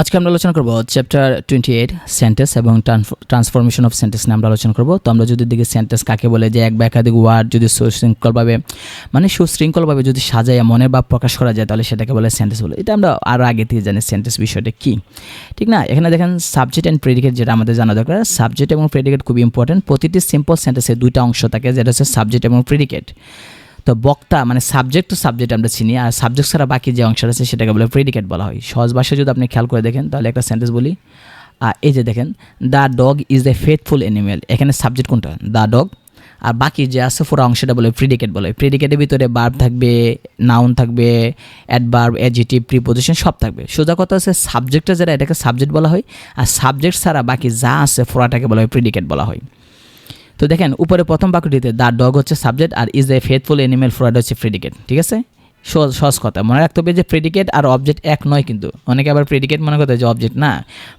আজকে আমরা আলোচনা করব চ্যাপ্টার টোয়েন্টি এইট সেন্টেন্স এবং ট্রান্সফরমেশন অফ সেন্টেন্স নিয়ে আমরা আলোচনা করব। তো আমরা যদি দেখি সেন্টেন্স কাকে বলে, যে এক বা একাধিক ওয়ার্ড যদি সুশৃঙ্খলভাবে মানে সুশৃঙ্খলভাবে যদি সাজায়, মনের ভাব প্রকাশ করা যায়, তাহলে সেটাকে বলে সেন্টেন্স বলে। এটা আমরা আরও আগে থেকে জানি সেন্টেন্স বিষয়টা কী। ঠিক না? এখানে দেখেন সাবজেক্ট অ্যান্ড প্রেডিকেট যেটা আমাদের জানা দরকার। সাবজেক্ট এবং প্রেডিকেট খুবই ইম্পর্টেন্ট প্রতিটি সিম্পল সেন্টেন্সে দুইটা অংশ থাকে, যেটা হচ্ছে সাবজেক্ট এবং প্রেডিকেট তো বক্তা মানে সাবজেক্ট টু সাবজেক্ট আমরা চিনি, আর সাবজেক্ট ছাড়া বাকি যে অংশটা আছে সেটাকে বলে প্রেডিকেট বলা হয়। সহজ ভাষায় যদি আপনি খেয়াল করে দেখেন, তাহলে একটা সেন্টেন্স বলি। আর এই যে দেখেন the dog is a faithful animal এখানে সাবজেক্ট কোনটা? দ্য ডগ আর বাকি যে আছে পুরো অংশটা বলে প্রিডিকেট বলে প্রিডিকেটের ভিতরে বার্ব থাকবে নাউন থাকবে অ্যাডভার্ব অ্যাজিটিভ প্রিপোজিশন সব থাকবে। সোজা কথা হচ্ছে সাবজেক্টটা যারা এটাকে সাবজেক্ট বলা হয়, আর সাবজেক্ট ছাড়া বাকি যা আছে পুরাটাকে বলা হয় প্রিডিকেট বলা হয়। তো দেখেন, উপরে প্রথম বাক্যটিতে দ্য ডগ হচ্ছে সাবজেক্ট আর ইজ এ ফেথফুল এনিমেল ফ্রয়েড হচ্ছে প্রেডিকেট ঠিক আছে? সহজ কথা। মনে রাখতে হবে যে প্রেডিকেট আর অবজেক্ট এক নয় কিন্তু। অনেকে আবার প্রেডিকেট মনে করতে যে অবজেক্ট না।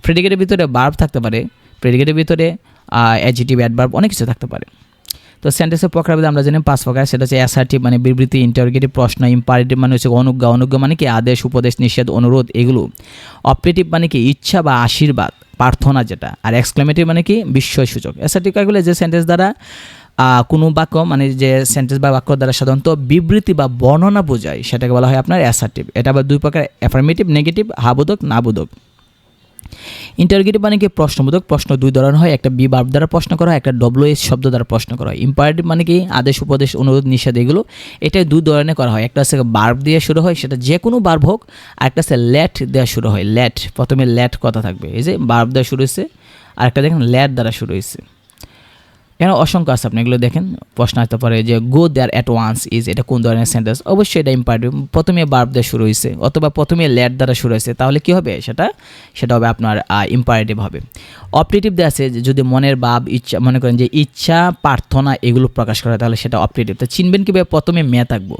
প্রেডিকেটের ভিতরে বার্ব থাকতে পারে প্রেডিকেটের ভিতরে অ্যাজিটিভ অ্যাডভার্ব অনেক কিছু থাকতে পারে। তো সেন্টেন্সের প্রকারভেদে আমরা জানি পাঁচ প্রকার, সেটা হচ্ছে অ্যাসার্টিভ মানে বিবৃতি ইন্টারগেটিভ প্রশ্ন ইম্পারেটিভ মানে হচ্ছে অনুজ্ঞা অনুজ্ঞা মানে কি? আদেশ, উপদেশ, নিষেধ, অনুরোধ, এগুলো। অপারেটিভ মানে কি? ইচ্ছা বা আশীর্বাদ, প্রার্থনা যেটা। আর এক্সক্লেমেটিভ মানে কি? বিস্ময় সূচক অ্যাসার্টিভ কাজগুলো যে সেন্টেন্স দ্বারা কোনো বাক্য মানে যে সেন্টেন্স বা বাক্য দ্বারা সাধারণত বিবৃতি বা বর্ণনা বোঝায়, সেটাকে বলা হয় আপনার অ্যাসার্টিভ এটা আবার দুই প্রকার অ্যাফার্মেটিভ নেগেটিভ হাবোধক নাবোধক ইন্টারগেটিভ মানে কি? প্রশ্নবোধক প্রশ্ন দুই ধরনের হয়, একটা বি বার্ব দ্বারা প্রশ্ন করা হয়, একটা ডব্লিউ এস শব্দ দ্বারা প্রশ্ন করা হয়। ইম্পারেটিভ মানে কি? আদেশ, উপদেশ, অনুরোধ, নিষেধ এগুলো এটাই দুই ধরনের করা হয়। একটা হচ্ছে বার্ব দিয়ে শুরু হয়, সেটা যে কোনো বার্ব হোক, আর একটা হচ্ছে ল্যাট দেওয়া শুরু হয়। ল্যাট প্রথমে ল্যাট কথা থাকবে। এই যে বার্ব দেওয়া শুরু হয়েছে আর একটা দেখেন ল্যাট দ্বারা শুরু হয়েছে। এখানে অসংখ্য আছে আপনি এগুলো দেখেন। প্রশ্ন আসতে পারে যে go there at once is এটা কোন ধরনের সেন্টেন্স অবশ্যই এটা ইম্পার্টেন্ট প্রথমে বার্ব দিয়ে শুরু হয়েছে, অথবা প্রথমে ল্যাট দ্বারা শুরু হয়েছে, তাহলে কি হবে? সেটা সেটা হবে আপনার ইম্পারেটিভ হবে। অপারেটিভ দেওয়া আছে যদি মনের ভাব, ইচ্ছা, মনে করেন যে, ইচ্ছা, প্রার্থনা এগুলো প্রকাশ করা, তাহলে সেটা অপারেটিভ তো চিনবেন কীভাবে? প্রথমে মেয়ে থাকব।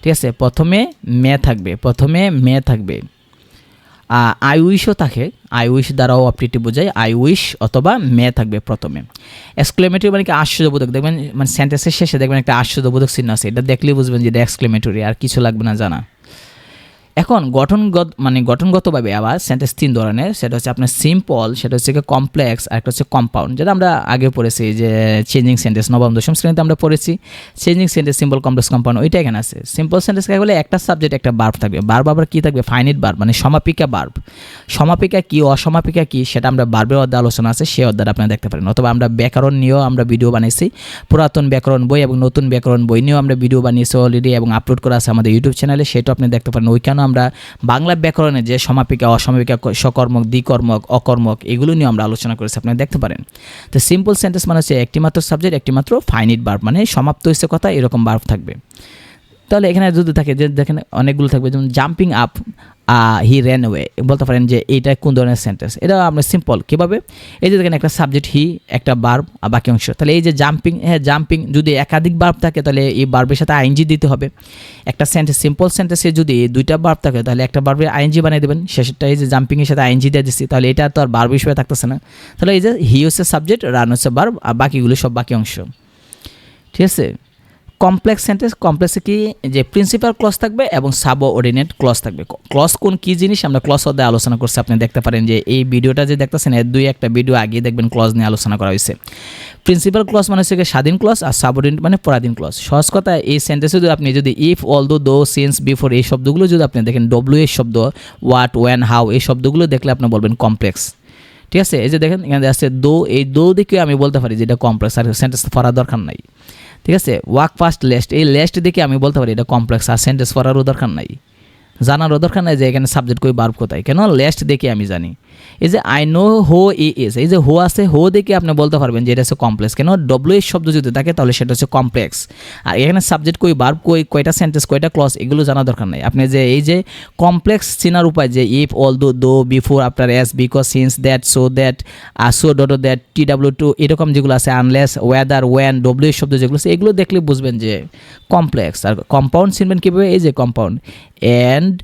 ঠিক আছে? প্রথমে মেয়ে থাকবে, প্রথমে মেয়ে থাকবে। আই উইশও থাকে। আই উইশ দ্বারাও অপটিটি বোঝায়। আই উইশ অথবা মে থাকবে প্রথমে। এক্সক্লেমেটরি মানে কি আশ্চর্যবোধক? দেখবেন মানে সেন্টেন্সের শেষে দেখবেন একটা আশ্চর্যবোধক চিহ্ন আছে। এটা দেখলেই বুঝবেন যে এটা এক্সক্লেমেটরি আর কিছু লাগবে না জানা। এখন গঠনগত মানে গঠনগতভাবে আবার সেন্টেন্স তিন ধরনের, সেটা হচ্ছে আপনার সিম্পল সেটা হচ্ছে কমপ্লেক্স আর একটা হচ্ছে কম্পাউন্ড যেটা আমরা আগে পড়েছি যে চেঞ্জিং সেন্টেন্স নবম, দশম শ্রেণীতে আমরা পড়েছি। Changing sentence simple complex compound ওইটা এখানে আছে। সিম্পল সেন্টেন্স কাকে বলে একটা সাবজেক্ট একটা বার্ব থাকবে। বার্ব আবার কী থাকবে? ফাইনিট বার্ব মানে সমাপিকা বার্ব সমাপিকা কী, অসমাপিকা কী, সেটা আমরা বার্বের অধ্যায় আলোচনা আছে সেই অধ্যায় আপনারা দেখতে পারেন। অথবা আমরা ব্যাকরণ নিয়েও আমরা ভিডিও বানিয়েছি। পুরাতন ব্যাকরণ বই এবং নতুন ব্যাকরণ বই নিয়েও আমরা ভিডিও বানিয়েছি অলরেডি এবং আপলোড করা আছে আমাদের ইউটিউব চ্যানেলে সেটাও আপনি দেখতে পারেন। ওইখানেও আমরা বাংলা ব্যাকরণে যে সমাপিকা, অসমাপিকা সকর্মক দ্বিকর্মক, অকর্মক, এগুলো নিয়ে আমরা আলোচনা করেছি, আপনারা দেখতে পারেন। তো সিম্পল সেন্টেন্স মানে হচ্ছে একটিমাত্র সাবজেক্ট একটিমাত্র ফাইনিট বার্ব মানে সমাপ্ত হয়েছে কথা, এরকম বার্ব থাকবে। তাহলে এখানে যদি থাকে, যে দেখেন অনেকগুলো থাকবে, যেমন jumping up he ran way বলতে পারেন যে এইটা কোন ধরনের সেন্টেন্স এটা আমরা সিম্পল কীভাবে? এই যে দেখেন একটা সাবজেক্ট হি একটা বার্ব আর বাকি অংশ। তাহলে এই যে জাম্পিং হ্যাঁ জাম্পিং যদি একাধিক বার্ব থাকে, তাহলে এই বার্বের সাথে আইনজি দিতে হবে। একটা সেন্টেন্স সিম্পল সেন্টেন্সে যদি দুইটা বার্ব থাকে, তাহলে একটা বার্বের আইনজি বানিয়ে দেবেন। শেষেরটা এই যে জাম্পিংয়ের সাথে আইনজি দিয়ে দিচ্ছি তাহলে এটা তো আর বার্ব হিসেবে থাকতেছে না। তাহলে এই যে হি হচ্ছে সাবজেক্ট রান হচ্ছে বার্ব আর বাকিগুলো সব বাকি অংশ। ঠিক আছে? কমপ্লেক্স সেন্টেন্স, কমপ্লেক্সে কি যে প্রিন্সিপাল ক্লস থাকবে এবং সাব অর্ডিনেট ক্লস থাকবে ক্লস কোন কী জিনিস আমরা ক্লস অধ্যায় আলোচনা করছি, আপনি দেখতে পারেন যে এই ভিডিওটা যে দেখতেছেন, এর দুই একটা ভিডিও আগে দেখবেন ক্লস নিয়ে আলোচনা করা হয়েছে। প্রিন্সিপাল ক্লস মানে হচ্ছে স্বাধীন ক্লস আর সাবঅর্ডিনেট মানে পরাধীন ক্লস সহজ কথা, এই সেন্টেন্সে যদি আপনি যদি ইফ অল দো দো সিন্স বিফোর এই শব্দগুলো যদি আপনি দেখেন ডব্লিউ এর শব্দ হোয়াট ওয়ান হাউ এই শব্দগুলো দেখলে আপনি বলবেন কমপ্লেক্স ঠিক আছে? এই যে দেখেন, এখানে আছে দো এই দো দেখে আমি বলতে পারি যে এটা কমপ্লেক্স আর সেন্টেন্স পড়ার দরকার নাই। ঠিক আছে? ওয়াক ফার্স্ট লেস্ট এই লেস্ট দেখে আমি বলতে পারি এটা কমপ্লেক্স আর সেন্টেন্স পড়ারও দরকার নাই। জানারও দরকার নাই যে এখানে সাবজেক্ট কই বার্ব কোথায়। কেন? লেস্ট দেখে আমি জানি। এই যে আই নো হো ই ইজ এই যে হো আছে হো দেখে আপনি বলতে পারবেন যে এটা হচ্ছে কমপ্লেক্স কেন? ডব্লিউ এর শব্দ যদি থাকে, তাহলে সেটা হচ্ছে কমপ্লেক্স আর এখানে সাবজেক্ট কই বার্ব কই, কয়টা সেন্টেন্স কয়টা ক্লস এগুলো জানা দরকার নাই। আপনি যে এই যে কমপ্লেক্স চিনার উপায় যে if all though though before after as because since that so that so dot that T W two এরকম যেগুলো আছে আনলেস ওয়েদার ওয়ান ডব্লিউ শব্দ যেগুলো আছে, এগুলো দেখলে বুঝবেন যে কমপ্লেক্স আর কম্পাউন্ড চিনবেন কীভাবে? এই যে compound and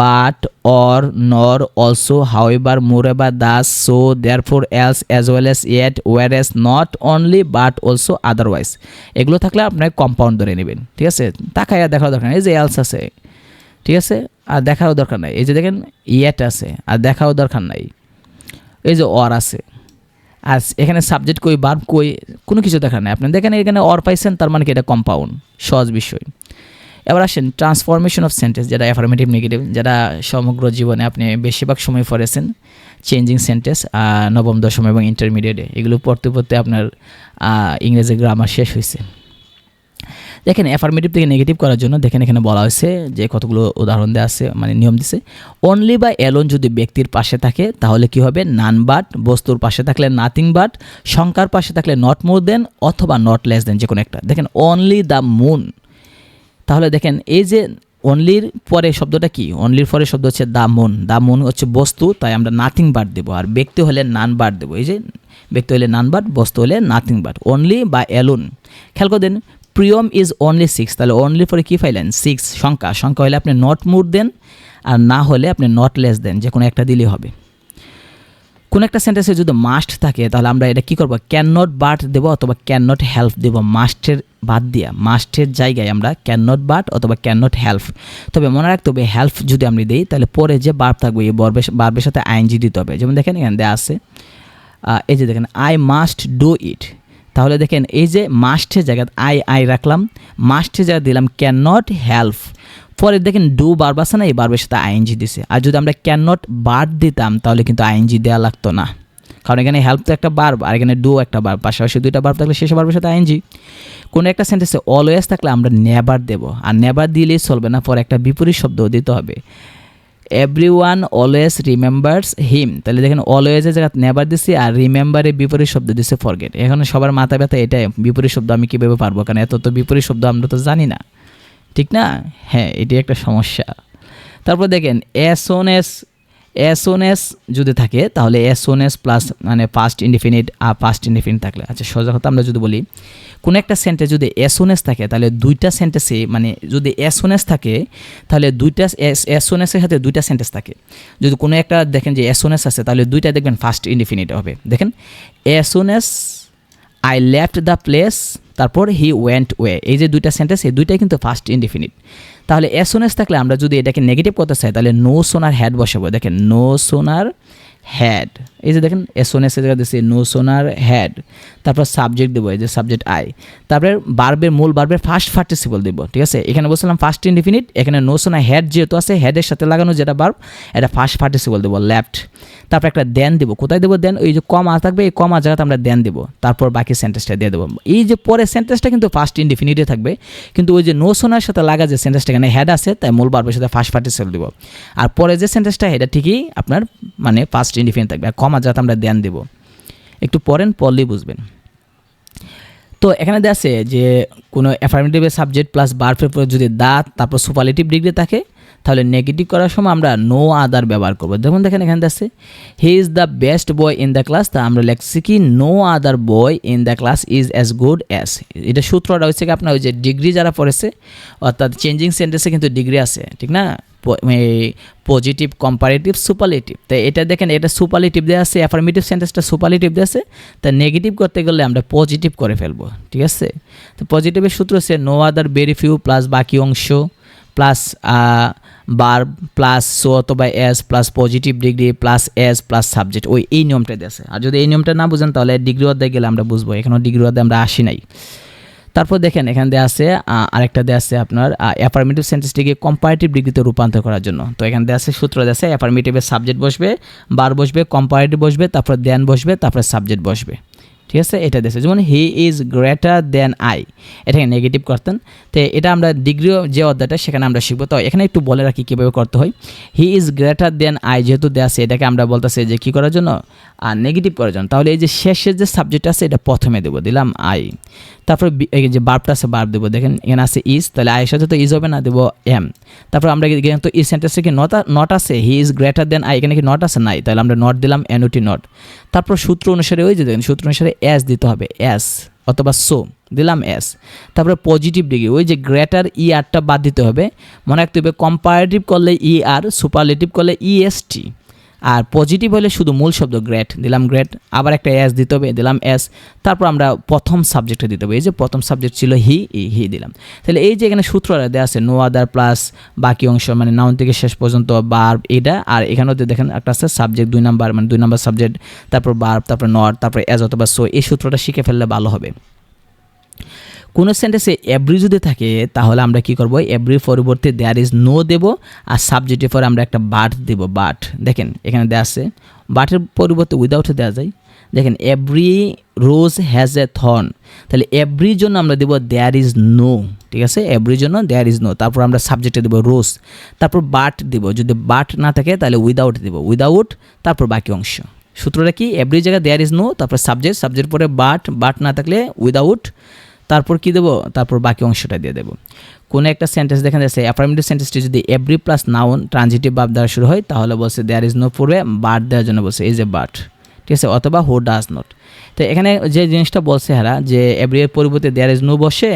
but or nor also, however, moreover, thus, so therefore else as well as yet, whereas not only, but also otherwise. এগুলো থাকলে আপনার কম্পাউন্ড ধরে নেবেন, ঠিক আছে? তাকাইয়া দেখার দরকার এই যে এলস আছে, ঠিক আছে? আর দেখারও দরকার নাই। এই যে দেখেন ইয়েট আছে, আর দেখারও দরকার নাই। এই যে অর আছে, আর এখানে সাবজেক্ট কই বার্ব কই, কোনো কিছু দেখার নাই। আপনি দেখেন এখানে অর পাইছেন, তার মানে কি এটা কম্পাউন্ড সহজ বিষয়। এবার আসেন ট্রান্সফরমেশন অফ সেন্টেন্স যেটা অ্যাফার্মেটিভ নেগেটিভ যেটা সমগ্র জীবনে আপনি বেশিরভাগ সময় পড়েছেন চেঞ্জিং সেন্টেন্স নবম, দশম এবং ইন্টারমিডিয়েটে এগুলো পড়তে পড়তে আপনার ইংরেজি গ্রামার শেষ হয়েছে। দেখেন অ্যাফার্মেটিভ থেকে নেগেটিভ করার জন্য দেখেন এখানে বলা হয়েছে যে কতগুলো উদাহরণ দেওয়া আছে মানে নিয়ম দিছে। অনলি বা এলোন যদি ব্যক্তির পাশে থাকে, তাহলে কি হবে? নান বাট বস্তুর পাশে থাকলে নাথিং বাট সংখ্যার পাশে থাকলে নট মোর দেন অথবা নট লেস দেন যে কোনো একটা। দেখেন অনলি দ্য মুন তাহলে দেখেন, এই যে অনলির পরে শব্দটা কি? অনলির পরে শব্দ হচ্ছে দা মন দা মন হচ্ছে বস্তু, তাই আমরা নাথিং বাট দেবো। আর ব্যক্তি হলে নান বাট দেবো। এই যে ব্যক্তি হলে নান বাট বস্তু হলে নাথিং বাট অনলি বা অ্যালোন খেয়াল করে দেন প্রিয়ম ইজ অনলি সিক্স তাহলে অনলি পরে কী পাইলেন? সিক্স সংখ্যা। সংখ্যা হলে আপনি নট মুর দেন, আর না হলে আপনি নট লেস দেন। যে কোনো একটা দিলেই হবে। কোনো একটা সেন্টেন্সে যদি মাস্ট থাকে, তাহলে আমরা এটা কী করব? ক্যান নট বাট দেবো অথবা ক্যান নট হেল্প দেবো মাস্টের বাদ দিয়া মাস্টের জায়গায় আমরা ক্যান নট বাট অথবা ক্যান নট হেল্প তবে মনে রাখতে হবে হেল্প যদি আমি দিই, তাহলে পরে যে বার্ব থাকবে, এই বর্বের বার্বের সাথে আইনজি দিতে হবে। যেমন দেখেন এখানে দেওয়া আছে এই যে দেখেন আই মাস্ট ডু ইট তাহলে দেখেন, এই যে মাস্টের জায়গায় আই আই রাখলাম মাস্টের জায়গায় দিলাম ক্যান নট হেল্প পরে দেখেন ডু বার্ব আছে না, এই বার্বের সাথে আইএনজি দিছে। আর যদি আমরা ক্যান নট বার দিতাম, তাহলে কিন্তু আইএনজি দেওয়া লাগতো না। কারণ এখানে হেল্প তো একটা বার্ব আর এখানে ডু একটা বার্ব পাশাপাশি দুইটা বার্ব থাকলে শেষ বার্বের সাথে আইএনজি কোনো একটা সেন্টেন্সে অলওয়েজ থাকলে আমরা নেভার দেবো। আর নেভার দিলেই চলবে না, পরে একটা বিপরীত শব্দ দিতে হবে। Every one always remembers him তাহলে দেখেন অলওয়েজের জায়গায় নেভার দিছি, আর রিমেম্বারে বিপরীত শব্দ দিছে ফরগেট এখন সবার মাথা ব্যথা এটাই, বিপরীত শব্দ আমি কীভাবে পারব? কারণ এত তো বিপরীত শব্দ আমরা তো জানি না। ঠিক না? হ্যাঁ এটি একটা সমস্যা। তারপর দেখেন এস ওন যদি থাকে, তাহলে এস প্লাস মানে পাস্ট ইনডিফিনিট আর পাস্ট ইনডিফিনিট থাকলে। আচ্ছা সোজা কথা আমরা যদি বলি, কোনো একটা সেন্টেন্স যদি এস থাকে, তাহলে দুইটা সেন্টেন্সে মানে যদি এস থাকে, তাহলে দুইটা এস সাথে দুইটা সেন্টেন্স থাকে। যদি কোনো একটা দেখেন যে এস আছে, তাহলে দুইটা দেখবেন ফার্স্ট ইনডিফিনিট হবে। দেখেন as I left the place তারপর হি ওয়েন্ট ওয়ে এই যে দুইটা সেন্টেন্স এই দুইটাই কিন্তু ফার্স্ট ইনডিফিনিট তাহলে এসোনেস থাকলে আমরা যদি এটাকে নেগেটিভ করতে চাই, তাহলে নো সোনার হ্যাড বসাবো। দেখেন নো সোনার হ্যাড এই যে দেখেন এসোনেসের জায়গা দিচ্ছি নো সোনার হ্যাড তারপর সাবজেক্ট দেবো, এই যে সাবজেক্ট আই তারপরে বার্বের মূল বার্বের ফার্স্ট পার্টিসিপল দেবো, ঠিক আছে? এখানে বলছিলাম ফার্স্ট ইনডিফিনিট এখানে নো সোনার হ্যাড যেহেতু আছে হেডের সাথে লাগানো যেটা বার্ব এটা ফার্স্ট পার্টিসিপল দেবো লেফট তারপর একটা দেন দেবো, কোথায় দেবো দেন ওই যে কমা থাকবে, এই কমা জায়গাতে আমরা দেন দেবো, তারপর বাকি সেন্টেন্সটা দিয়ে দেবো। এই যে পরে সেন্টেন্সটা কিন্তু ফার্স্ট ইনডিফিনিটে থাকবে, কিন্তু ওই যে নো সোনার সাথে লাগা যে সেন্টেন্সটা এখানে হেড আছে, তাই মূল বার্বের সাথে ফার্স্ট পার্টিসিপল দেবো। আর পরে যে সেন্টেন্সটা এটা ঠিকই আপনার মানে ফার্স্ট ইনডিফিনিট থাকবে। আর যাতে আমরা দেন দেবো। একটু পড়েন, পড়লেই বুঝবেন। তো এখানে দেওয়া যে, কোনো অ্যাফার্মেটিভের সাবজেক্ট প্লাস বার্ফের পরে যদি দাঁত, তারপর সুপারলেটিভ ডিগ্রি থাকে, তাহলে নেগেটিভ করার সময় আমরা নো আদার ব্যবহার করব। দেখুন, দেখেন এখানে আছে he is the best boy in the class তা আমরা লেখছি কি no other boy in the class is as good as এটা সূত্রটা হচ্ছে কি, আপনার ওই যে ডিগ্রি যারা পড়েছে, অর্থাৎ চেঞ্জিং সেন্টেন্সে কিন্তু ডিগ্রি আছে, ঠিক না? পজিটিভ কম্পারেটিভ সুপারলেটিভ তো এটা দেখেন, এটা সুপারলেটিভ দেওয়া আছে অ্যাফার্মেটিভ সেন্টেন্সটা সুপারলেটিভ দেওয়া আছে, তা নেগেটিভ করতে গেলে আমরা পজিটিভ করে ফেলব, ঠিক আছে? তো পজিটিভের সূত্র হচ্ছে no other very few plus বাকি অংশ প্লাস বার প্লাস সো অথবা as plus positive degree plus as plus subject ওই এই নিয়মটা দিয়েছে আর যদি এই নিয়মটা না বুঝেন, তাহলে ডিগ্রি অধ্যায় গেলে আমরা বুঝব এখানেও ডিগ্রি অধ্যায় আমরা আসি নাই। তারপর দেখেন, এখান দিয়ে আছে আরেকটা দেওয়া আছে আপনার অ্যাফার্মেটিভ সেন্টেন্সটিকে কম্পারেটিভ ডিগ্রিতে রূপান্তর করার জন্য। তো এখান দেওয়া আছে সূত্র দেওয়া আছে অ্যাফার্মেটিভের সাবজেক্ট বসবে বার বসবে কম্পারেটিভ বসবে, তারপর দেন বসবে, তারপর সাবজেক্ট বসবে। ঠিক আছে? এটা দিয়েছে যেমন he is greater than I. এটাকে নেগেটিভ করতেন। তো এটা আমরা ডিগ্রি যে অধ্যায়টা, সেখানে আমরা শিখব। তো এখানে একটু বলে রাখি কীভাবে করতে হয়। He is greater than I যেহেতু আছে, এটাকে আমরা বলতেছি যে কী করার জন্য? আর নেগেটিভ করার জন্য। তাহলে এই যে শেষের যে সাবজেক্ট আছে, এটা প্রথমে দেবো। দিলাম আই। তারপর এই যে বার্বটা আছে বার্ব দেবো। দেখেন, এখানে আছে ইজ তাহলে আয়ের সাথে তো ইজ হবে না, দেবো এম তারপর আমরা তো এই সেন্টেন্সে কি নট নট আছে? He is greater than I. এখানে কি নট আছে? নাই। তাহলে আমরা নট দিলাম এনওটি নট তারপর সূত্র অনুসারে, ওই যে দেখেন, সূত্র অনুসারে এস দিতে হবে এস অথবা সো দিলাম এস তারপরে পজিটিভ ডিগ্রি ওই যে গ্রেটার ই আরটা বাদ দিতে হবে। মনে রাখতে হবে কম্পারেটিভ করলে ই আর সুপারলেটিভ করলে ই এস টি আর পজিটিভ হলে শুধু মূল শব্দ গ্রেট। দিলাম গ্রেট, আবার একটা এস দিতে হবে, দিলাম এস তারপর আমরা প্রথম সাবজেক্টে দিতে হবে। এই যে প্রথম সাবজেক্ট ছিল হি এই হি দিলাম। তাহলে এই যে এখানে সূত্রটা দেওয়া আছে নো আদার প্লাস বাকি অংশ মানে নাউন থেকে শেষ পর্যন্ত বার এটা, আর এখানেও দেখেন একটা আছে সাবজেক্ট দুই নাম্বার মানে দুই নাম্বার সাবজেক্ট তারপর বার তারপর নট তারপর এজ অথবা সো এই সূত্রটা শিখে ফেললে ভালো হবে। কোনো সেন্টেন্সে এভরি যদি থাকে, তাহলে আমরা কি করব? এভরির পরিবর্তে দেয়ার ইজ নো দেব, আর সাবজেক্টের পরে আমরা একটা বাট দেব বাট দেখেন, এখানে দেওয়া আছে বাটের পরিবর্তে উইদাউটে দেওয়া যায়। দেখেন every rose has a thorn তাহলে এভরির জন্য আমরা দেবো দেয়ার ইজ নো ঠিক আছে? এভরির জন্য দেয়ার ইজ নো তারপর আমরা সাবজেক্টে দেবো রোজ তারপর বাট দেব। যদি বাট না থাকে, তাহলে উইদাউট দেব। উইদাউট তারপর বাকি অংশ। সূত্রটা কি? এভরি জায়গায় দেয়ার ইজ নো তারপর সাবজেক্ট সাবজেক্ট পরে বাট বাট না থাকলে উইদাউট তারপর কি দেবো? তারপর বাকি অংশটা দিয়ে দেবো। কোনো একটা সেন্টেন্স দেখা যাচ্ছে অ্যাফার্মেটিভ সেন্টেন্সটি যদি এভরি প্লাস নাউন ট্রানজিটিভ ভাব দ্বারা শুরু হয়, তাহলে বলছে দেয়ার ইজ নো পূর্বে বাট দেওয়ার জন্য বলছে ইজ এ বাট ঠিক আছে? অথবা হো ডাজ নট তো এখানে যে জিনিসটা বলছে হারা, যে এভরি এর পরিবর্তে দেয়ার ইজ নো বসে,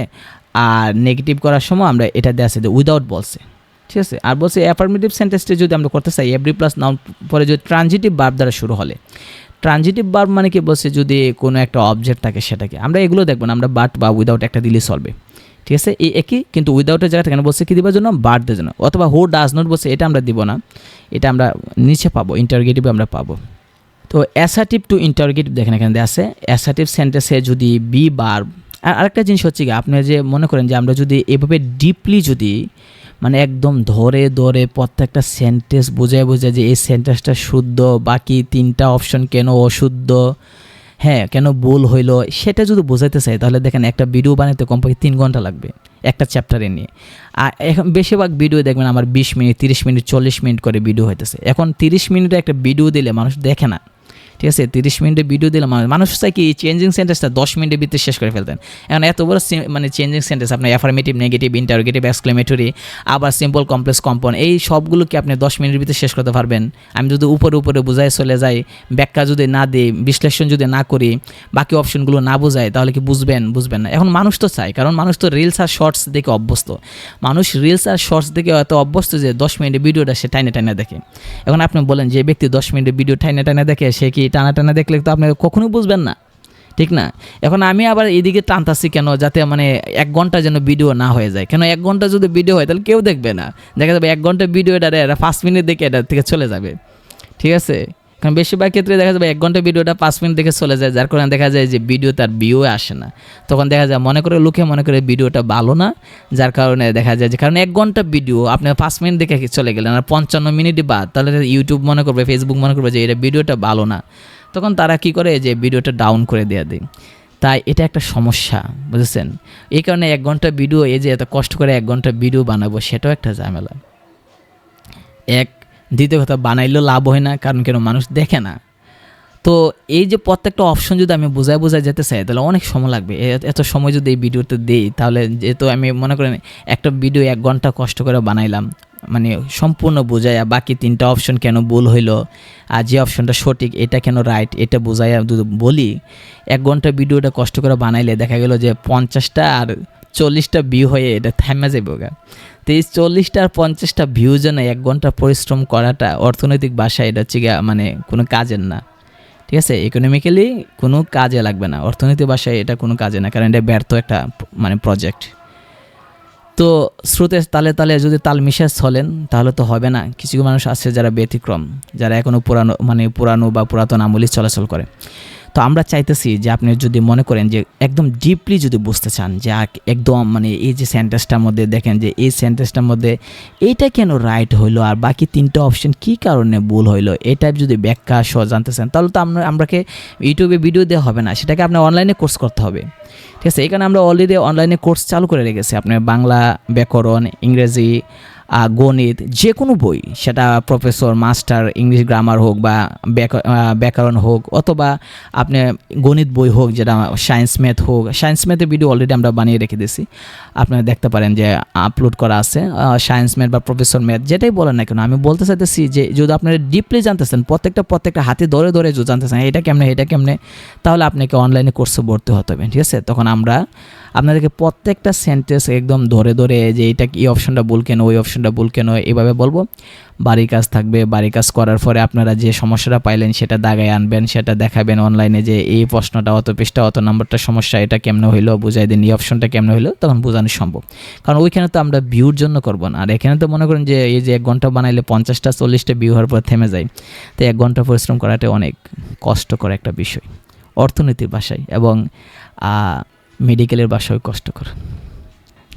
আর নেগেটিভ করার সময় আমরা এটা দেওয়া আছে যে উইদাউট বলছে, ঠিক আছে? আর বলছে অ্যাফার্মেটিভ সেন্টেন্সটি যদি আমরা করতে চাই এভরি প্লাস নাউন পরে যদি ট্রানজিটিভ ভার্ব দ্বারা শুরু হলে ট্রানজিটিভ বার্ব মানে কি বলছে? যদি কোনো একটা অবজেক্ট থাকে সেটাকে। আমরা এগুলো দেখব না, আমরা বাট বা উইদাউট একটা দিলে চলবে। ঠিক আছে? এই একই, কিন্তু উইদাউটের জায়গা থেকে বলছে কী দেওয়ার জন্য? দেওয়ার জন্য। অথবা হো ডাজ নট বলছে, এটা আমরা দিব না। এটা আমরা নিচে পাবো ইন্টারগেটিভ আমরা পাবো। তো অ্যাসাটিভ টু ইন্টারগেটিভ দেখেন এখানে আছে। অ্যাসাটিভ সেন্টেন্সে যদি বি বার আর আরেকটা জিনিস হচ্ছে কি, আপনি যে মনে করেন যে আমরা যদি এভাবে ডিপলি যদি মানে একদম ধরে ধরে প্রত্যেকটা সেন্টেন্স বোঝায় বোঝায় যে এই সেন্টেন্সটা শুদ্ধ, বাকি তিনটা অপশন কেন অশুদ্ধ? হ্যাঁ কেন ভুল হইল? সেটা যদি বোঝাইতে চাই, তাহলে দেখেন একটা ভিডিও বানাতে কমপক্ষে তিন ঘণ্টা লাগবে, একটা চ্যাপ্টারে নিয়ে। আর এখন বেশিরভাগ ভিডিও দেখবেন আমার বিশ মিনিট, তিরিশ মিনিট, চল্লিশ মিনিট করে ভিডিও হইতেছে। এখন তিরিশ মিনিটে একটা ভিডিও দিলে মানুষ দেখে না। ঠিক আছে, তিরিশ মিনিটের ভিডিও দিলে মানুষ চাই কি চেঞ্জিং সেন্টেন্সটা দশ মিনিটের ভিতরে শেষ করে ফেলতেন। এখন এত বড় মানে চেঞ্জিং সেন্টেন্স আপনার অ্যাফার্মেটিভ নেগেটিভ ইন্টারোগেটিভ এক্সক্লেমেটরি আবার সিম্পল কমপ্লেক্স কম্পন এই সবগুলোকে আপনি দশ মিনিটের ভিতরে শেষ করতে পারবেন। আমি যদি উপরে উপরে বোঝাই চলে যাই, ব্যাখ্যা যদি না দিই, বিশ্লেষণ যদি না করি, বাকি অপশনগুলো না বোঝাই, তাহলে কি বুঝবেন? বুঝবেন না। এখন মানুষ তো চায়, কারণ মানুষ তো রিলস আর শর্টস দেখে অভ্যস্ত। মানুষ রিলস আর শর্টস দেখে এত অভ্যস্ত যে দশ মিনিটের ভিডিওটা সে টাইনে টাইনে দেখে। এখন আপনি বলেন যে ব্যক্তি দশ মিনিটের ভিডিও টাইনে টাইনে দেখে, সে কি টানা টানা দেখলে তো আপনি কখনোই বুঝবেন না। ঠিক না? এখন আমি আবার এদিকে টানতাছি কেন? যাতে মানে এক ঘণ্টা যেন ভিডিও না হয়ে যায়। কেন এক ঘণ্টা যদি ভিডিও হয়, তাহলে কেউ দেখবে না। দেখা যাবে এক ঘণ্টা ভিডিও এটা পাঁচ মিনিট দেখে এটা থেকে চলে যাবে। ঠিক আছে? কারণ বেশিরভাগ ক্ষেত্রে দেখা যাবে এক ঘণ্টা ভিডিওটা পাঁচ মিনিট দেখে চলে যায়, যার কারণে দেখা যায় যে ভিডিও তার ভিউ আসে না। তখন দেখা যায় মনে করে লোকে মনে করে ভিডিওটা ভালো না, যার কারণে দেখা যায় যে, কারণ এক ঘণ্টা ভিডিও আপনি পাঁচ মিনিট দেখে চলে গেলেন, আর পঞ্চান্ন মিনিট বাদ, তাহলে ইউটিউব মনে করবে ফেসবুক মনে করবে যে এটা ভিডিওটা ভালো না। তখন তারা কি করে, যে ভিডিওটা ডাউন করে দেওয়া দেয়। তাই এটা একটা সমস্যা, বুঝেছেন? এই কারণে এক ঘণ্টা ভিডিও এই যে এত কষ্ট করে এক ঘণ্টা ভিডিও বানাবো, সেটাও একটা ঝামেলা। এক দ্বিতীয় কথা, বানাইলেও লাভ হয় না, কারণ কেন মানুষ দেখে না। তো এই যে প্রত্যেকটা অপশন যদি আমি বোঝায় বোঝায় যেতে চাই, তাহলে অনেক সময় লাগবে। এত সময় যদি এই ভিডিওতে দিই, তাহলে যেহেতু আমি মনে করেন একটা ভিডিও এক ঘণ্টা কষ্ট করে বানাইলাম মানে সম্পূর্ণ বোঝায় বাকি তিনটা অপশন কেন ভুল হইল, আর যে অপশনটা সঠিক, এটা কেন রাইট এটা বোঝাই যদি বলি, এক ঘণ্টা ভিডিওটা কষ্ট করে বানাইলে দেখা গেল যে পঞ্চাশটা আর চল্লিশটা ভিউ হয়ে এটা থেমে যাবে ওগা তো এই চল্লিশটা আর পঞ্চাশটা ভিউ যেন এক ঘণ্টা পরিশ্রম করাটা অর্থনৈতিক বাসায় এটা হচ্ছে মানে কোনো কাজের না। ঠিক আছে? ইকোনমিক্যালি কোনো কাজে লাগবে না। অর্থনৈতিক ভাষায় এটা কোনো কাজে না, কারণ এটা ব্যর্থ একটা মানে প্রজেক্ট তো স্রোতে তালে তালে যদি তাল মিশে চলেন, তাহলে তো হবে না। কিছু মানুষ আছে যারা ব্যতিক্রম, যারা এখনও পুরানো মানে পুরানো বা পুরাতন আমলি চলাচল করে। তো আমরা চাইতেছি যে আপনি যদি মনে করেন যে একদম ডিপলি যদি বুঝতে চান যে একদম মানে এই যে সেন্টেন্সটার মধ্যে দেখেন যে এই সেন্টেন্সটার মধ্যে এইটা কেন রাইট হইল আর বাকি তিনটা অপশন কি কারণে ভুল হইল এই টাইপ যদি ব্যাখ্যা সহ জানতে চান, তাহলে তো আমরা, আমরাকে ইউটিউবে ভিডিও দেওয়া হবে না, সেটাকে আপনার অনলাইনে কোর্স করতে হবে। ঠিক আছে? এখানে আমরা অলরেডি অনলাইনে কোর্স চালু করে রেখেছি, আপনার বাংলা ব্যাকরণ, ইংরেজি গণিত যে কোনো বই, সেটা প্রফেসর, মাস্টার, ইংলিশ গ্রামার হোক বা ব্যাক- ব্যাকরণ হোক, অথবা আপনি গণিত বই হোক, যেটা সায়েন্স ম্যাথ হোক, সায়েন্স ম্যাথের ভিডিও অলরেডি আমরা বানিয়ে রেখে দিয়েছি। আপনারা দেখতে পারেন যে আপলোড করা আছে সায়েন্স ম্যাথ বা প্রফেসর ম্যাথ, যেটাই বলেন না কেন, আমি বলতে চাইতেছি যে যদি আপনারা ডিপলি জানতেছেন, প্রত্যেকটা প্রত্যেকটা হাতে ধরে ধরে যদি জানতে জানতেছেন এটা কেমনে এটা কেমনে? তাহলে আপনাকে অনলাইনে কোর্সে ভর্তি হতে হবে, ঠিক আছে? তখন আমরা আপনাদেরকে প্রত্যেকটা সেন্টেন্স একদম ধরে ধরে যে এটা কি অপশনটা ভুল কেন, ওই অপশন পোর্শনটা ভুল কেন, এভাবে বলব। বাড়ির কাজ থাকবে, বাড়ির কাজ করার পরে আপনারা যে সমস্যাটা পাইলেন সেটা দাগায় আনবেন, সেটা দেখাবেন অনলাইনে যে এই প্রশ্নটা, অত পৃষ্ঠা, অত নাম্বারটা সমস্যা, এটা কেমনে হইল, বুঝাই দিন, এই অপশনটা কেমনে হইল, তখন বোঝানো সম্ভব। কারণ ওইখানে তো আমরা ভিউর জন্য করব না। আর এখানে তো মনে করেন যে এই যে এক ঘণ্টা বানাইলে পঞ্চাশটা, চল্লিশটা ভিউ হওয়ার পর থেমে যায়। তো এক ঘণ্টা পরিশ্রম করাটা অনেক কষ্টকর একটা বিষয়। অর্থনীতির ভাষায় এবং মেডিকেলের ভাষায় কষ্টকর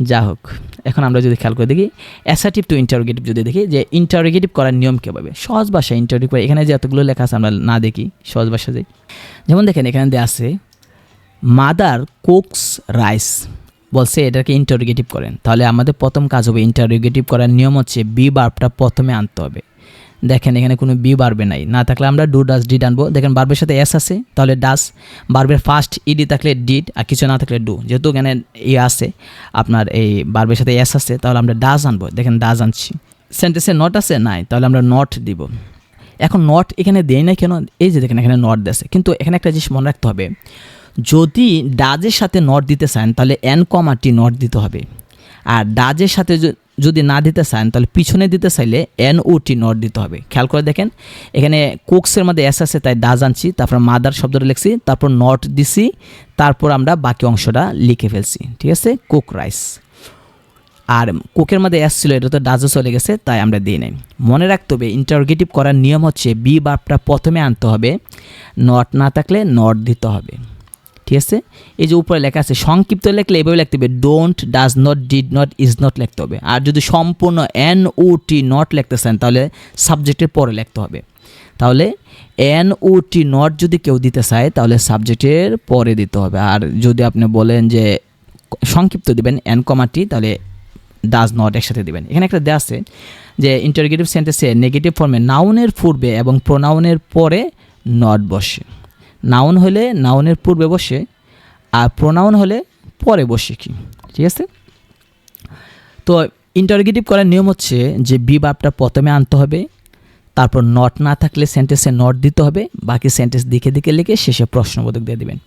যা হোক, এখন আমরা যদি খেয়াল করে দেখি অ্যাসাটিভ টু ইন্টারোগেটিভ যদি দেখি, যে ইন্টারোগেটিভ করার নিয়ম কীভাবে? সহজ ভাষায় ইন্টারোগেটিভ করে, এখানে যে এতগুলো লেখা আছে আমরা না দেখি, সহজ ভাষা যাই যেমন দেখেন, এখানে দেওয়া আছে মাদার কুকস রাইস বলছে এটাকে ইন্টারোগেটিভ করেন। তাহলে আমাদের প্রথম কাজ হবে ইন্টারোগেটিভ করার নিয়ম হচ্ছে বি বার্বটা প্রথমে আনতে হবে। দেখেন এখানে কোনো বি বাড়বে নাই। না থাকলে আমরা ডু ডাস ডিড আনব। দেখেন বার্বের সাথে এস আছে, তাহলে ডাস বার্বের ফার্স্ট ইডি থাকলে ডিড আর কিছু না থাকলে ডু যেহেতু এখানে ই আছে, আপনার এই বার্বের সাথে এস আছে, তাহলে আমরা ডাস আনব। দেখেন ডাস আনছি। সেন্টেন্সে নট আছে? নাই। তাহলে আমরা নট দিব। এখন নট এখানে দেই না কেন? এই যে দেখেন এখানে নট দেছে। কিন্তু এখানে একটা জিনিস মনে রাখতে হবে। যদি ডাজের সাথে নট দিতে চান, তাহলে এন কমাটি নট দিতে হবে। আর ডাজের সাথে যদি না দিতে চান, তাহলে পিছনে দিতে চাইলে এন টি নট দিতে হবে। খেয়াল করে দেখেন, এখানে কোক্সের মধ্যে এস আছে, তাই ডাজ আনছি তারপর মাদার শব্দটা লিখছি, তারপর নট দিছি, তারপর আমরা বাকি অংশটা লিখে ফেলছি, ঠিক আছে? Coke rice. আর কোকের মধ্যে এস ছিল, এটা তো ডাজও চলে গেছে, তাই আমরা দিই নাই। মনে রাখতে হবে ইন্টারোগেটিভ করার নিয়ম হচ্ছে বি বাপটা প্রথমে আনতে হবে নট না থাকলে নট দিতে হবে। ঠিক আছে। এই যে উপরে লেখা আছে, সংক্ষিপ্ত লেখলে এভাবে লিখতে হবে don't does not did not is not লিখতে হবে। আর যদি সম্পূর্ণ এন ও টি নট লিখতেছেন, তাহলে সাবজেক্টের পরে লিখতে হবে। তাহলে এন ও টি নট যদি কেউ দিতে চায়, তাহলে সাবজেক্টের পরে দিতে হবে। আর যদি আপনি বলেন যে সংক্ষিপ্ত দিবেন এন কমাটি তাহলে ডাজ নট একসাথে দিবেন। এখানে একটা দেওয়া আছে যে ইন্টারগেটিভ সেন্টেন্সে নেগেটিভ ফর্মে নাউনের পূর্বে এবং প্রোনাউনের পরে নট বসে। নাউন হলে নাউনের পূর্বে বসে আর প্রোনাউন হলে পরে বসে কি? ঠিক আছে? তো ইন্টারগেটিভ করার নিয়ম হচ্ছে যে বি বাপটা প্রথমে আনতে হবে, তারপর নট না থাকলে সেন্টেন্সে নট দিতে হবে, বাকি সেন্টেন্স দিকে দিকে লিখে শেষে প্রশ্নবোধক দিয়ে দেবেন।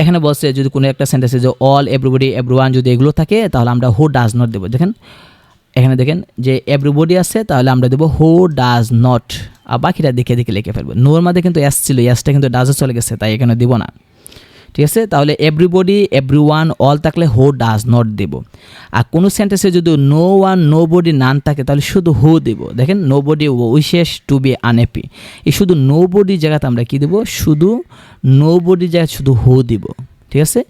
এখানে বলছে যদি কোনো একটা সেন্টেন্সে যে অল এভরিবডি এভরিওয়ান যদি এগুলো থাকে, তাহলে আমরা হু ডাজ নট দেবো। দেখেন, এখানে দেখেন যে এভরিবডি আছে, তাহলে আমরা দেবো হু ডাজ নট আর বাকিটা দেখে দেখে লিখে ফেলব। নোর মধ্যে কিন্তু এস ছিল এসটা কিন্তু ডাজও চলে গেছে, তাই এখানে দিব না। ঠিক আছে? তাহলে এভরিবডি এভরি ওয়ান অল থাকলে হো ডাজ নট দেব। আর কোনো সেন্টেন্সে যদি no one nobody none থাকে, তাহলে শুধু হো দেব। দেখেন nobody wishes to be unhappy এই শুধু নো বডি জায়গাতে আমরা কী দেবো? শুধু নো বডি জায়গায় শুধু হো দিব। ঠিক আছে?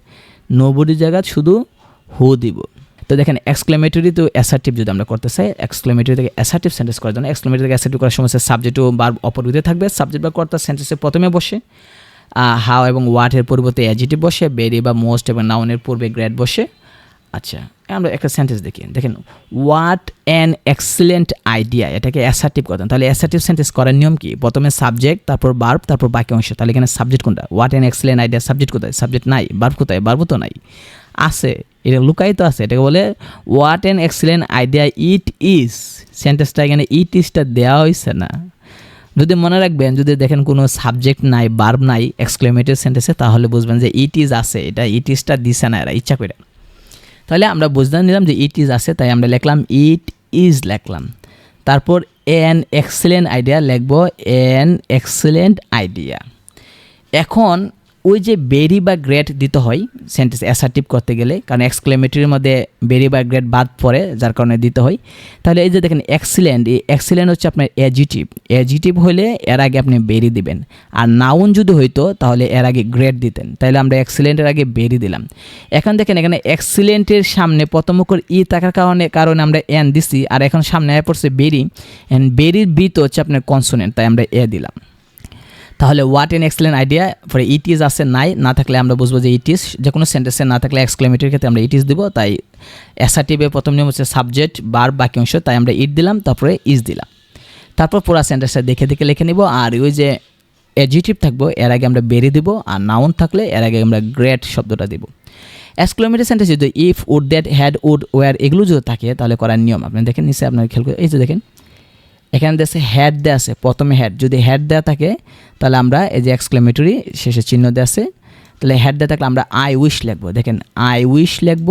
নো বডি জায়গা শুধু হো দিব। তো দেখেন এক্সক্লেমেটরি তো অ্যাসার্টিভ যদি আমরা করতে চাই এক্সক্লেমেটরি থেকে অ্যাসার্টিভ সেন্টেন্স করার জন্য এক্সক্লেমেটরি থেকে অ্যাসার্টিভ করার সময় সাবজেক্ট বার অপরবিতে থাকবে। সাবজেক্ট বা কর্তা সেন্টেন্সের প্রথমে বসে হাও এবং ওয়াটের পরিবর্তে অ্যাজিটিভ বসে বেরি বা মোস্ট এবং নাউনের পূর্বে গ্রেড বসে। আচ্ছা আমরা একটা সেন্টেন্স দেখি। দেখেন হোয়াট অ্যান এক্সিলেন্ট আইডিয়া এটাকে অ্যাসার্টিভ করতেন তাহলে অ্যাসার্টিভ সেন্টেন্স করার নিয়ম কি? প্রথমে সাবজেক্ট তারপর বার্ব তারপর বাকি অংশ। তাহলে এখানে সাবজেক্ট কোনটা? What an excellent idea subject কোথায়? সাবজেক্ট নাই বার্ব কোথায়? বার্ব তো নাই। আছে এটা লুকায়িত আছে, এটাকে বলে what an excellent idea it is সেন্টেন্সটা এখানে ইট ইজটা দেওয়া হয়েছে না। যদি মনে রাখবেন, যদি দেখেন কোনো সাবজেক্ট নাই বার্ব নাই এক্সক্লেমেটিভ সেন্টেন্সে তাহলে বুঝবেন যে ইট ইজ আছে, এটা ইট ইজটা দিছে না, এরা ইচ্ছা করে। তাহলে আমরা বুঝতে নিলাম যে ইট ইজ আছে, তাই আমরা লিখলাম ইট ইজ লিখলাম। তারপর এন এক্সেলেন্ট আইডিয়া লিখব এন এক্সেলেন্ট আইডিয়া এখন ওই যে বেরি বা গ্রেট দিতে হয় সেন্টেন্স অ্যাসার্টিভ করতে গেলে, কারণ এক্সক্লেমেটরির মধ্যে বেরি বা গ্রেট বাদ পড়ে, যার কারণে দিতে হয়। তাহলে এই যে দেখেন এক্সিলেন্ট এই এক্সিলেন্ট হচ্ছে আপনার এজিটিভ অ্যাজিটিভ হলে এর আগে আপনি বেরি দিবেন। আর নাউন যদি হইতো, তাহলে এর আগে গ্রেট দিতেন। তাহলে আমরা এক্সিলেন্টের আগে বেরি দিলাম। এখন দেখেন, এখানে এক্সিলেন্টের সামনে প্রথম করে ই থাকার কারণে কারণে আমরা এন দিছি, আর এখন সামনে আয় পড়ছে বেরি। এন্ড বেরির বি তো হচ্ছে আপনার কনসোনেন্ট তাই আমরা এ দিলাম। তাহলে what an excellent idea for it is আছে, নাই, না থাকলে আমরা বুঝব যে ইট ইজ যে কোনো সেন্টেন্সে না থাকলে এক্সক্লেমেটির ক্ষেত্রে আমরা ইট ইজ দিব, তাই অ্যাসার্টিভে প্রথম নিয়ম হচ্ছে সাবজেক্ট বার বাকি অংশ, তাই আমরা ইট দিলাম, তারপরে ইজ দিলাম। তারপর পুরো সেন্টেন্সটা দেখে দেখে লিখে নিব, আর ওই যে এজিটিভ থাকব, এর আগে আমরা বেরিয়ে দিব, আর নাউন থাকলে এর আগে আমরা গ্রেট শব্দটা দিব। এক্সক্লোমেটিভ সেন্টেন্স যদি if would that had would were এগুলো যদি থাকে, তাহলে করার নিয়ম, আপনি দেখেন নিশ্চয়ই আপনার খেয়াল এই যে দেখেন এখানে দেশে হ্যাড দেওয়া আছে, প্রথমে হ্যাড যদি হ্যাড দেওয়া থাকে, তাহলে আমরা এই যে এক্সক্লেমেটরি শেষে চিহ্ন দেওয়া আছে, তাহলে হ্যাড দেওয়া থাকলে আমরা আই উইশ লিখব। দেখেন আই উইশ লিখব,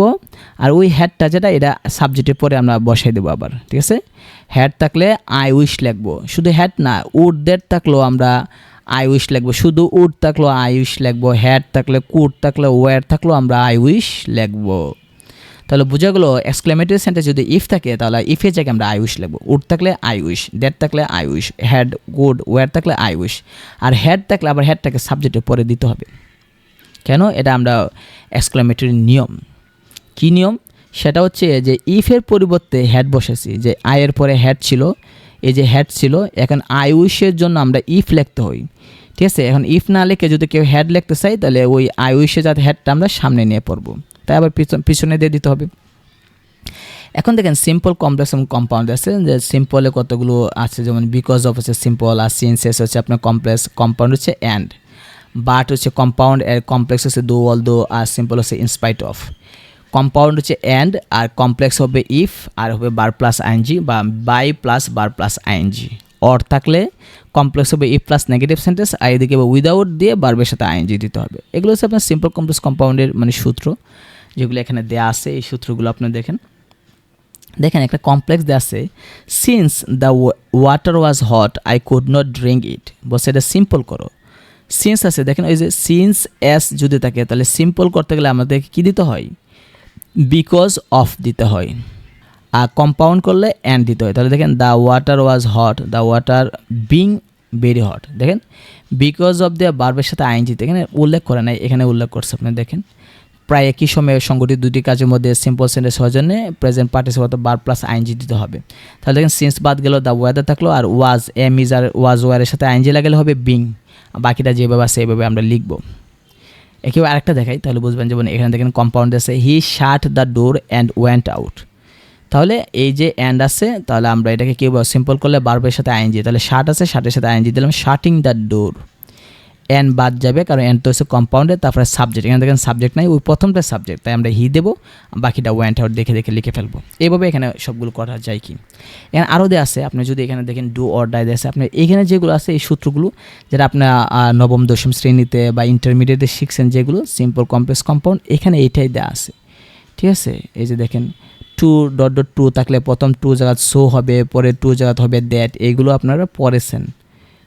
আর ওই হ্যাডটা যেটা, এটা সাবজেক্টের পরে আমরা বসাই দেবো আবার, ঠিক আছে? হ্যাড থাকলে আই উইশ লিখব। শুধু হ্যাড না উড দেট থাকলেও আমরা আই উইশ লিখব। শুধু উড থাকলেও আই উইশ লিখব হ্যাড থাকলে কুড থাকলে ওয়ার থাকলেও আমরা আই উইশ লিখব। তাহলে বোঝা গেলো এক্সক্লেমেটরি সেন্টেন্স যদি ইফ থাকে, তাহলে ইফের জায়গায় আমরা আই উইশ লিখব। উড থাকলে আই উইশ ডেট থাকলে I wish had could were থাকলে আই উইশ আর হেড থাকলে আবার হেডটাকে সাবজেক্টের পরে দিতে হবে। কেন? এটা আমরা এক্সক্লেমেটরি নিয়ম। কী নিয়ম? সেটা হচ্ছে যে ইফের পরিবর্তে হেড বসেছি, যে আয়ের পরে হ্যাড ছিল, এই যে হ্যাড ছিল, এখন আই উইশের জন্য আমরা ইফ লিখতে হই ঠিক আছে? এখন ইফ না লিখে যদি কেউ হেড লিখতে চাই তাহলে ওই আই উইশে যাতে হেডটা আমরা সামনে নিয়ে পড়ব। তাই আবার পিছন দিয়ে দিতে হবে। এখন দেখেন সিম্পল কমপ্লেক্স এবং কম্পাউন্ড আছে, যে সিম্পলে কতগুলো আছে, যেমন বিকজ অফ হচ্ছে সিম্পল আর সিনসেস হচ্ছে আপনার কমপ্লেক্স কম্পাউন্ড হচ্ছে অ্যান্ড বাট হচ্ছে কম্পাউন্ড কমপ্লেক্স হচ্ছে দো অল দো আর সিম্পল হচ্ছে ইনস্পাইট অফ কম্পাউন্ড হচ্ছে অ্যান্ড আর কমপ্লেক্স হবে ইফ আর হবে বার প্লাস আইএনজি বা বাই প্লাস বার প্লাস আইএনজি অর থাকলে কমপ্লেক্স হবে ইফ প্লাস নেগেটিভ সেন্টেন্স আর এদিকে উইদাউট দিয়ে বার্বের সাথে আইএনজি দিতে হবে। এগুলো হচ্ছে আপনার সিম্পল কমপ্লেক্স কম্পাউন্ডের মানে সূত্র। যেগুলো এখানে দেয়া আছে, এই সূত্রগুলো আপনি দেখেন। দেখেন, একটা কমপ্লেক্স দেওয়া আছে। Since the water was hot I could not drink it বসে এটা সিম্পল করো। সিন্স আছে, দেখেন, ওই যে সিন্স এস যদি থাকে, তাহলে সিম্পল করতে গেলে আমাদের কী দিতে হয়? বিকজ অফ দিতে হয়। আর কম্পাউন্ড করলে অ্যান্ড দিতে হয়। তাহলে দেখেন the water was hot the water being very hot দেখেন বিকজ অফ দ্য বার্বের সাথে আইনজিতে এখানে উল্লেখ করে নাই, এখানে উল্লেখ করছে, আপনি দেখেন। প্রায় একই সময়ে সংগঠিত দুটি কাজের মধ্যে সিম্পল সেন্টেন্স হওয়ার জন্য প্রেজেন্ট পার্টিসিপেট বার প্লাস আইনজি দিতে হবে। তাহলে দেখেন সিন্স বাদ গেল দ্য ওয়েদার থাকল, আর ওয়াজ এম ইজ আর ওয়াজ ওয়ারের সাথে আইনজি লাগালে হবে বিং বাকিটা যেভাবে আছে এইভাবে আমরা লিখব। একেবারে আরেকটা দেখাই, তাহলে বুঝবেন যেমন এখানে দেখেন কম্পাউন্ড আছে he shut the door and went out তাহলে এই যে অ্যান্ড আছে, তাহলে আমরা এটাকে কেউ সিম্পল করলে বারবের সাথে আইনজি তাহলে শার্ট আছে শার্টের সাথে আইনজি দিলাম শার্টিং দ্য ডোর এন বাদ যাবে, কারণ এন তো হচ্ছে কম্পাউন্ডের তারপরে সাবজেক্ট এখানে দেখেন সাবজেক্ট নাই, ওই প্রথমটা সাবজেক্ট তাই আমরা হি দেবো, বাকিটা ওয়েন্ট আউট দেখে দেখে লিখে ফেলব। এইভাবে এখানে সবগুলো করা যায় কি? এখানে আরও দিয়ে আছে, আপনি যদি এখানে দেখেন ডু অর ডাই আছে, আপনি এখানে যেগুলো আছে, এই সূত্রগুলো, যেটা আপনার নবম, দশম শ্রেণীতে বা ইন্টারমিডিয়েটে শিখছেন যেগুলো সিম্পল কমপ্লেক্স কম্পাউন্ড এখানে এইটাই দেওয়া আছে। ঠিক আছে? এই যে দেখেন টু ডট ডট টু থাকলে প্রথম টু জায়গা শো হবে, পরে টু জায়গা হবে দ্যাট এইগুলো আপনারা পড়েছেন।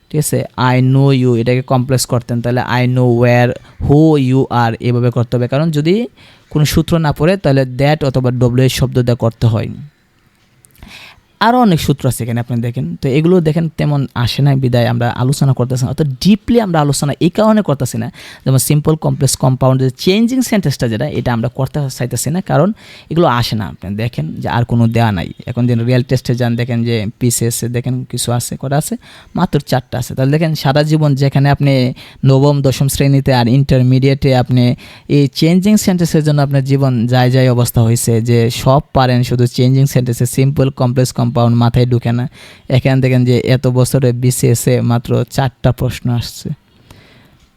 ঠিক আছে? আই নো ইউ এটাকে কমপ্লেক্স করতেন। তাহলে I know where who you are এভাবে করতে হবে। কারণ যদি কোনো সূত্র না পড়ে, তাহলে দ্যাট অথবা ডব্লিউ শব্দ দিয়ে করতে হয়। আরও অনেক সূত্র আছে এখানে আপনি দেখেন। তো এগুলো দেখেন তেমন আসে না বিদায় আমরা আলোচনা করতেছি না। অত ডিপলি আমরা আলোচনা এই কারণে করতেছি না, যেমন সিম্পল কমপ্লেক্স কম্পাউন্ড চেঞ্জিং সেন্টেন্সটা যেটা, এটা আমরা করতে চাইতেছি না, কারণ এগুলো আসে না। আপনি দেখেন যে আর কোনো দেওয়া নাই। এখন যেন রিয়েল টেস্টে যান, দেখেন যে পিসিএসে দেখেন কিছু আছে করা আছে? মাত্র চারটা আছে। তাহলে দেখেন সারা জীবন যেখানে আপনি নবম, দশম শ্রেণীতে আর ইন্টারমিডিয়েটে আপনি এই চেঞ্জিং সেন্টেন্সের জন্য আপনার জীবন যায় যায় অবস্থা হয়েছে, যে সব পারেন শুধু চেঞ্জিং সেন্টেন্সে সিম্পল কমপ্লেক্স কম্পাউন্ড মাথায় ঢুকে না। এখানে দেখেন যে এত বছরে বিসিএসে মাত্র চারটা প্রশ্ন আসছে।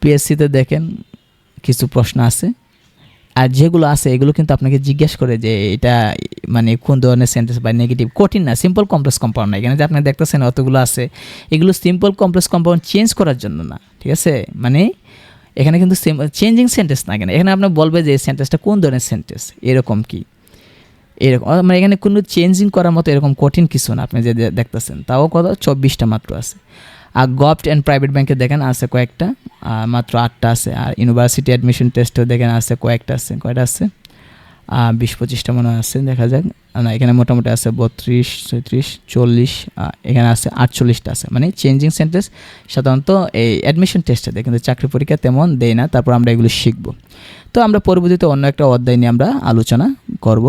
পিএসসিতে দেখেন কিছু প্রশ্ন আছে। আর যেগুলো আছে, এগুলো কিন্তু আপনাকে জিজ্ঞেস করে যে এটা মানে কোন ধরনের সেন্টেন্স বা নেগেটিভ কঠিন না সিম্পল কমপ্লেক্স কম্পাউন্ড না। এখানে যে আপনি দেখতেছেন অতগুলো আছে, এগুলো সিম্পল কমপ্লেক্স কম্পাউন্ড চেঞ্জ করার জন্য না, ঠিক আছে? মানে এখানে কিন্তু চেঞ্জিং সেন্টেন্স না কেন? এখানে আপনার বলবে যে সেন্টেন্সটা কোন ধরনের সেন্টেন্স এরকম কি? এরকম। মানে এখানে কোনো চেঞ্জিং করার মতো এরকম কঠিন কিছু না, আপনি যে দেখতেছেন। তাও কত? চব্বিশটা মাত্র আছে। আর গভর্নমেন্ট অ্যান্ড প্রাইভেট ব্যাংকে দেখেন আছে কয়েকটা মাত্র আটটা আছে। আর ইউনিভার্সিটি অ্যাডমিশন টেস্টেও দেখেন আছে কয়েকটা আছে, কয়টা আছে? বিশ পঁচিশটা মনে আছে, দেখা যাক। না, এখানে মোটামুটি আছে বত্রিশ ছত্রিশ চল্লিশ এখানে আছে আটচল্লিশটা আছে। মানে চেঞ্জিং সেন্টেন্স সাধারণত এই অ্যাডমিশন টেস্টে দেয় কিন্তু চাকরি পরীক্ষা তেমন দেয় না, তারপর আমরা এগুলো শিখব। তো আমরা পরবর্তীতে অন্য একটা অধ্যায় নিয়ে আমরা আলোচনা করব।